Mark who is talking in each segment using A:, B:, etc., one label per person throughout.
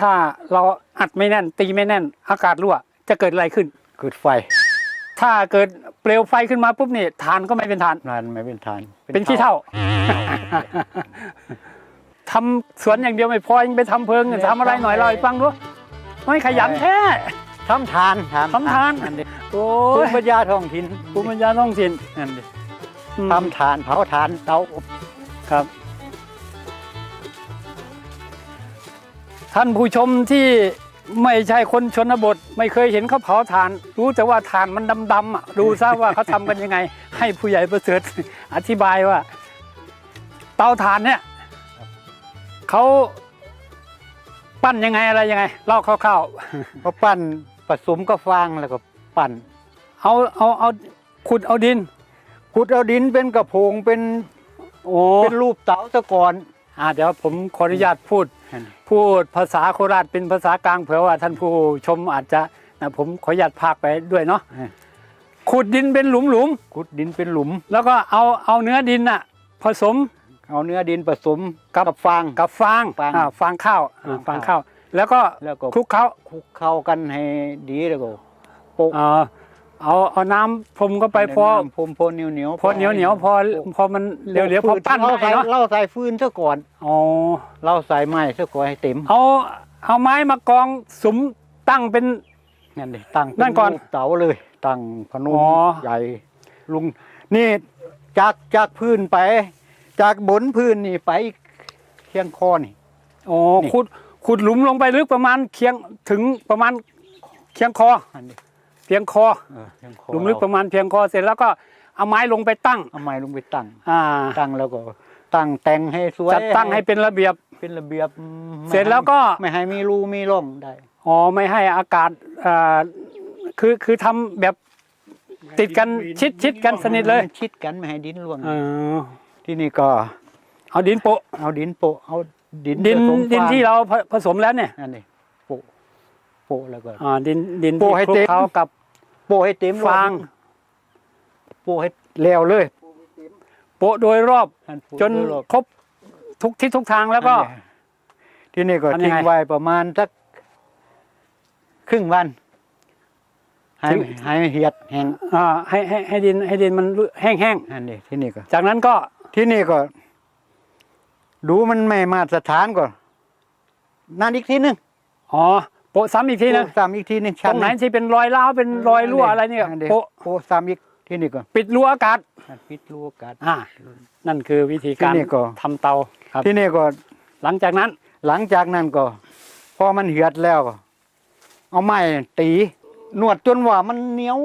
A: ถ้าเราอัดไม่แน่น ตีไม่แน่น อากาศรั่ว จะเกิดอะไรขึ้น
B: เกิดไฟ
A: ถ้าเกิดเปลวไฟขึ้นมาปุ๊บนี่ทานก็ไม่เป็นทาน
B: นานไม่เป็นทาน
A: เป็นขี้เท่าทำสวนอย่างเดียวไม่พอยังไปทำเพิงทำอะไรหน่อยเราให้ฟังดูไม่ขยันแท้
B: ทำทาน
A: ทำทาน
B: อันนี้
A: โอ้
B: ภู
A: ย
B: มิปัญญาท้องถิ่น
A: ภูมิปัญญาท้องถิ่น
B: นั่นดิ
A: อืม
B: ทำทานเผาทานเตาอบ
A: ครับ ท่านผู้ชมที่ไม่ใช่คนชนบท ไม่เคยเห็นเขาเผาถ่าน รู้แต่ว่าถ่านมันดำๆอะดูซะว่าเขาทำกันยังไง ให้ผู้ใหญ่ประเสริฐ อธิบายว่า เตาถ่านเนี่ยเขาปั้นยังไงอะไรยังไงเล่าคร่าว
B: ก็ปั้นผสมกับฟางแล้วก็ปั้น
A: ๆเอาเอาเอาขุดเอาดิน
B: ขุดเอาดินเป็นกระโพงเป็น
A: โอ้
B: เป็นรูปเต๋าตะกอน
A: อ่าเดี๋ยวผมขออนุญาตพูด
B: นั่นดิ
A: พูดภาษาโคราชเป็นภาษากลางเผื่อว่าท่านผู้ชมอาจจะนะผมขออนุญาตพากไปด้วยเนาะขุดดินเป็นหลุมหลุม
B: ขุดดินเป็นหลุม
A: ๆแล้วก็เอาเอาเนื้อดินน่ะผสม
B: เอาเนื้อดินผสม
A: กับ
B: กับฟาง
A: กับฟาง
B: ฟาง
A: อ่าฟางข้าวอ่าฟา
B: ฟางง
A: ข้า
B: ข้าวว
A: แล้วก็
B: แล้วก็
A: คลุกเขา
B: คลุกเข้ากันให้ดีแล้วก็โปะ
A: อ่า เอาเอาน้ำพรมเข้าไปพอ
B: พมพอเหนียวเหนียว
A: พอเหนียวเหนียวพอพอมันเหลวเหลวๆพอปั้น
B: เรา
A: ได้
B: ใส่
A: เนาะ
B: เราใส่ฟืนซะก่อน
A: อ๋อ
B: เราใส่ไม้ซะก่อนให้เต็ม
A: เอาเอาไม้มากองสุมตั้งเป็น
B: นั่นดิตั้งเป็
A: นั่นก่อน
B: รูปเต๋าเลย ตั้งพนม
A: อ๋อ
B: ใหญ่ลุงนี่จากจากพื้นไป จากบนพื้นนี่ไปเคียงคอนี่
A: โอ้
B: นี่
A: ขุดขุดหลุมลงไปลึกประมาณเคียงถึงประมาณเคียงคอ
B: อันนี้
A: เพียงคอ
B: เออเคียงคอ
A: หลุมลึกประมาณเพียงคอเสร็จแล้วก็เอาไม้ลงไปตั้ง
B: เอาไม้ลงไปตั้ง
A: อ่า
B: ตั้งแล้วก็ ตั้งแต่งให้สวย
A: จัดตั้งให้เป็นระเบียบ
B: เป็นระเบียบไม่
A: เสร็จแล้วก็
B: ไม่ให้มีรูมีร่องได้
A: อ๋อไม่ให้อากาศอ่าคือคือทำแบบติดกันชิดชิดกันสนิทเลย
B: มันชิดกันไม่ให้ดินร่วง
A: เออ
B: ที่นี่ก็
A: เอาดินโปะ
B: เอาดินโปะเอาดิน
A: ดิน
B: ผสม
A: ดิน
B: ฟาง
A: ที่เราผผสมแล้วเนี่ย
B: นั่นนี่โปะโปะแล้วก็
A: อ่าดินดิน
B: โปะให้
A: ที่คลุก
B: เต็ม
A: เคล้ากับ
B: โปะให้เต็ม
A: ฟาง
B: โปะให้แล้วเลย
A: โปะโดยรอบ
B: อัโปะ
A: จน
B: ด้วยรอบ
A: ครบทุกทิศทุกทางแล้วก็
B: อันนี้ที่นี่ก็
A: ทำยัง
B: ทิ้ง
A: ไง
B: ไว้ประมาณสักครึ่งวันให้
A: ถึง
B: ให้เหียดแห้ง
A: อ่าให้ให้ให้ดินให้ดินมันแห้งแห้ง
B: อันนี้ที่นี่ก็
A: ๆจากนั้นก็
B: ที่นี่ก็ ดูมันไม่มาตรฐานก่อนนั่นอีกทีหนึง
A: อ๋อ โปะซ้ำอีกทีนึง
B: โปะซ้ำอีกทีหนึง
A: ตรงไหนที่เป็นรอยร้าวเป็นรอยรั่วอะไรเนี่ย
B: ดี๋ว
A: โปะ
B: โปะซ้ำอีกที่นี่ก่อน
A: ปิดรั้วอากาศ
B: ปิดรูอากาศ
A: อ่านั่นคือวิธีการ
B: ที่นี่ก็
A: ทำเตาครับ
B: ที่นี่ก็
A: หลังจากนั้น
B: หลังจากนั้นก็ พอมันเหือดแล้วก็เอาไม้ตีนวดจนว่ามันเหนียว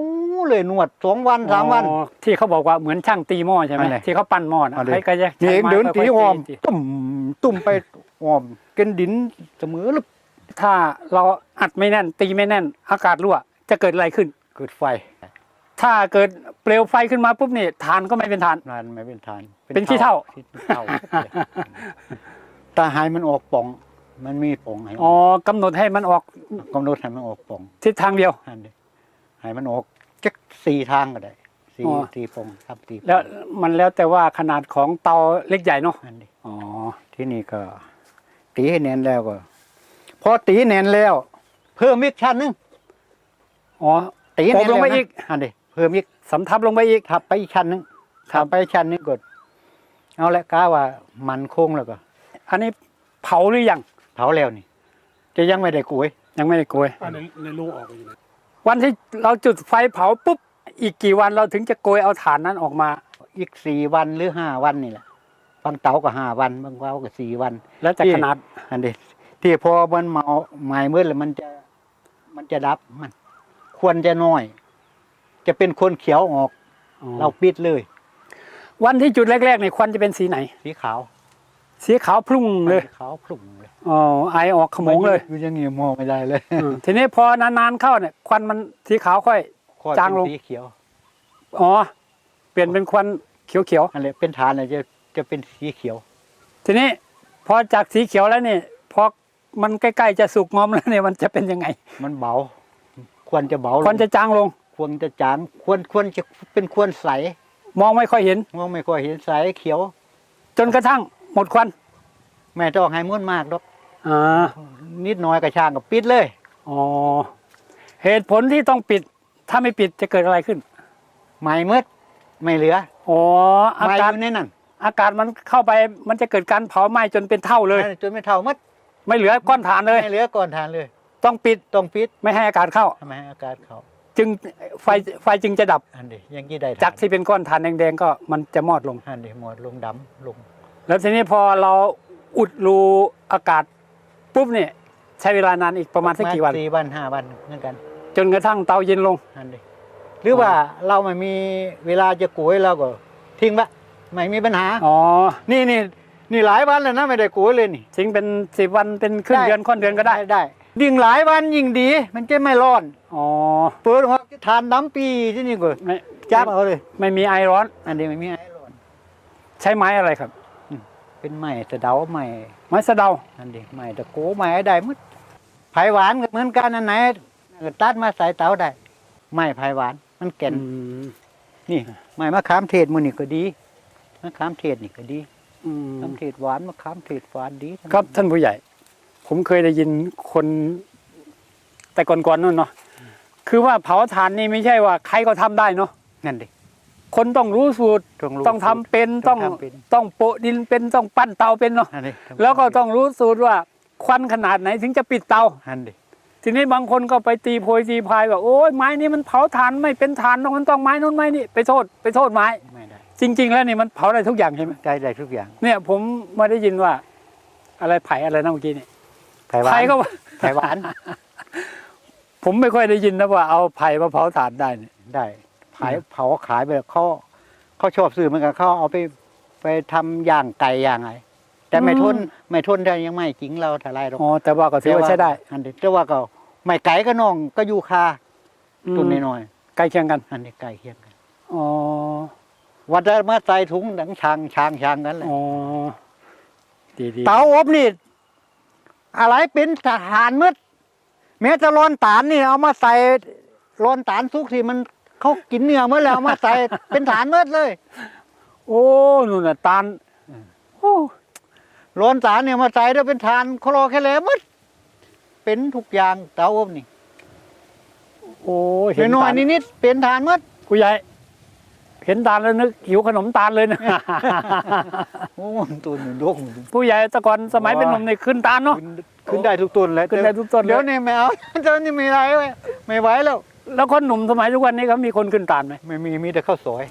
B: เลยนวดสองวันสามวัน
A: อ๋อที่เขาบอกว่าเหมือนช่างตีหม้อใช่ไหม
B: อันไหน
A: ที่เขาปั้นหม้อนะ
B: อันไหน
A: ใครก็จะ
B: นี่เอง
A: ใช้ไม้
B: เดินตี
A: ค่ยๆ
B: หอม
A: ตี
B: ตุ่มตุ่มไปหอมกินดินเสมอหรือ
A: ถ้าเราอัดไม่แน่น ตีไม่แน่น อากาศรั่ว จะเกิดอะไรขึ้น
B: เกิดไฟ
A: ถ้าเกิดเปลวไฟขึ้นมาปุ๊บนี่ทานก็ไม่เป็นทาน
B: นานไม่เป็นทาน
A: เป็นขี้เถ้า
B: ขี้เถ้าตาหายมันออกป่อง มันมีป่องให้
A: อ๋อกำหนดให้มันออก
B: กำหนดให้มันออกป่อง
A: ทิศทางเดียว
B: อันนี้ให้มันออกจักสี่ทางก็ได้สี่
A: อ๋อ
B: สี่ป่องครับสี่ป่อง
A: แล้วมันแล้วแต่ว่าขนาดของเตาเล็กใหญ่เนาะ
B: อันนี้
A: อ๋อ
B: ที่นี่ก็ตีให้แน่นแล้วก็ พอตีแน่นแล้ว เพิ่มอีกชั้นหนึง
A: อ๋อ
B: ตีแน่น
A: โอบลงไป
B: แล้วนะ
A: อีก
B: อันนี้เพิ่มอีก
A: สำทับลงไปอีก
B: ทับไปอีกชั้นหนึง
A: ครับ
B: ทับไปอีกชั้นหนึงกด เอาละก้าว่ามันคงแล้วก็
A: อันนี้เผาหรือยัง
B: เผาแล้วนี่ จะยังไม่ได้กุย
A: ยังไม่ได้โกย
C: อันนั้นในลูกออกไปอยู่นะ
A: วันที่เราจุดไฟเผาปุ๊บ อีกกี่วันเราถึงจะโกยเอาถ่านนั้นออกมา
B: อีกสี่วันหรือห้าวันนี่แหละบางเตาก็ห้าวันบางเตาก็สี่วัน
A: แล้วแต่
B: ที่
A: ขนาด
B: อันนี้ ที่พอมันเมาไหม้มืดแล้วมันจะมันจะดับมัน ควรจะน้อย จะเป็นคนเขียวออกเราปิดเลย
A: วันที่จุดแรกๆเนี่ยควันจะเป็นสีไหน
B: สีขาว
A: สีขาวพรุ่งเลย
B: สีขาวพลุ่งเลย
A: อ๋อไอออกขโมงเลย
B: อยู่อยังงี้มองไม่ได้เลย
A: อืมทีนี้พอนานๆเข้าเนี่ย ควันมันสีขาวค่อย
B: ค่อย
A: จางลง
B: เป็นสีเขียว
A: อ๋อเปลี่ยนเป็นควันเขียว
B: อันนี้เป็นฐานเลยจะจะเป็นสีเขียว
A: ๆทีนี้พอจากสีเขียวแล้วเนี่ยพอ มันใกล้ๆจะสุกงอมแล้วเนี่ยมันจะเป็นยังไง
B: มันเบา ควรจะเบาลง
A: ควันจะจางลง
B: ควรจะจาง ควรควรจะเป็นควรใส
A: มองไม่ค่อยเห็น
B: มองไม่ค่อยเห็นใสเขียว
A: จนกระทั่งหมดควัน
B: แม่ต้องให้ม้วนมากดอก
A: อ่า
B: นิดหน้อยกระช่างก็ปิดเลย
A: อ๋อเหตุผลที่ต้องปิด ถ้าไม่ปิดจะเกิดอะไรขึ้น
B: ไหม้มืดไม่เหลือ
A: อ๋ออา
B: ไหม้
A: กาศ
B: อยู่ในนั่น
A: อากาศมันเข้าไปมันจะเกิดการเผาไหม้จนเป็นเท่าเลย
B: จนไม่เท่ามัด
A: ไม่เหลือก้อนฐานเลย
B: ไม่เหลือก่อนทานเลย
A: ต้องปิด
B: ต้องปิด
A: ไม่ให้อากาศเข้า
B: ทำไมให้อากาศเขา
A: จึงไฟไฟจึงจะดับ
B: อันนี้ยังกี่ได้ทน
A: จากที่เป็นก้อนฐานแดงๆก็มันจะมอดลง
B: อันนี้หมดลงดำลง
A: แล้วทีนี้พอเราอุดรูอากาศปุ๊บเนี่ยใช้เวลานานอีกประมาณสักกี่วัน
B: สี่วันห้าวันเหมือนกัน
A: จนกระทั่งเตาเย็นลง
B: อันนี้หรือว่าเราไม่มีเวลาจะกุยเราก็ทิ้งปะไม่มีปัญหา
A: อ๋อ
B: นี่นี่ นี่หลายวันแล้วนะไม่ได้กุยเลยนี่
A: ทิ้งเป็นสิบวันเป็นครึ่งเดือนค่อนเดือนก็ได้
B: ได้ยิ่งหลายวันยิ่งดี มันจะไม่ร้อน
A: อ๋อ
B: เปิดหัวทานน้ำปีที่นี่ก็
A: ไม่
B: จับเอาเลย
A: ไม่มีไอร้อน
B: อันนี้ไม่มีไอ้ร้อน
A: ใช้ไม้อะไรครับ
B: เป็นไม้สะเดาไม้
A: ไม้สะเดา
B: อันนี้ไม้ตะโกไม้ได้หมดไผ่หวานก็เหมือนกันอันไหนตัดมาใส่เตาได้ไม้ไผ่หวานมันแก่น
A: อืม
B: นี่ไม้มะขามเทศมันนี่ก็ดีมะขามเทศนี่ก็ดี
A: อืม
B: มะขามเทศหวานมะขามเทศหวานดีทั้ง
A: ครับท่านผู้ใหญ่ ผมเคยได้ยินคน แต่ก่อนๆนู่นเนาะคือว่าเผาถ่านนี่ไม่ใช่ว่าใครก็ทำได้เนาะ
B: นั่นดิ
A: คนต้องรู้สูตร
B: ต้องรู้
A: ต้องทำเป็น
B: ต้
A: ต้
B: อ
A: องง
B: ทำเป็น
A: ต้องโปะดินเป็นต้องปั้นเตาเป็นเนาะ
B: อันนี้
A: แล้วก็ต้องรู้สูตรว่าควันขนาดไหนถึงจะปิดเตา
B: อันดิ
A: ทีนี้บางคนก็ไปตีโพยตีพายว่าโอ้ยไม้นี้มันเผาถ่านไม่เป็นถ่านต้องมันต้องไม้นู้นไม้นี่ไปโทษไปโทษไม้
B: ไม่ได้
A: จริง ๆ แล้วนี่มันเผาได้ทุกอย่างใช่ไหม
B: ได้ได้ทุกอย่าง
A: เนี่ยผมมาได้ยินว่า อะไรไผ่อะไรนะเมื่อกี้นี่
B: ไผ่หวาน
A: ไผ่ก็ว่า
B: ไผ่หวาน
A: ผมไม่ค่อยได้ยินนะว่าเอาไผ่มาเผาถ่านได้เนี่ย
B: ได้ขายเผาขายไปแล้วเขาเขาชอบซื้อเหมือนกันเขาเอาไปไปทำย่างไก่ย่างอะไรแต่ไม่ทนไม่ทนได้ยังไม่จริงเราทลายหรอก
A: อ๋อแต่ว่าก็ถือว่าใช้ได้
B: อันนี้แต่ว่าก็ไม่ไก่ก็น้องก็อยู่คาตุน
A: อืม
B: น้อย
A: ใกล้เคียงกัน
B: ๆอันนี้ไก่เคียงกัน
A: อ๋อ
B: วัดได้มาใส่ถุงดังช้างช้างช้างกันเลย
A: อ๋อดีดี
B: เตาอบนี่ อะไรเป็นทหารมืดแม้จะร้อนตาลนี่เอามาใส่ร้อนตาลสุกที่มันเขากินเนื้อเมื่อแล้วเอามาใส่เป็นฐานมืดเลย
A: โอ้นู่นน่ะตาล
B: อืม
A: โอ้
B: ร้อนตาลเนี่ยมาใส่แล้วเป็นฐานโคลอแค่แล้วมืดเป็นทุกอย่างเตาอบนี่
A: โอ้เห็น
B: น้อย
A: ตาล
B: ๆนิดๆเป็นฐานมืด
A: ผู้ใหญ่ เห็นตาลแล้วนึกหิวขนมตาลเลยนะ
B: โอ้ตัวหนึ่งดง
A: ผู้ใหญ่แต่ก่อนสมัยเป็นหนุ่มเนี่ยขึ้นตาลเนาะ
B: ขึ้นขึ้นได้ทุกต้นเลย
A: ขึ้นได้ทุกต้นเลย
B: เดี๋ยวนี้ไม่เอาเดี๋ยวนี้ไม่ไรเว้ยไม่ไหวแล้ว
A: แล้วคนหนุ่มสมัยทุกวันนี้เขามีคนขึ้นตาลไหม
B: ไม่มีมีแต่ข้าวสอย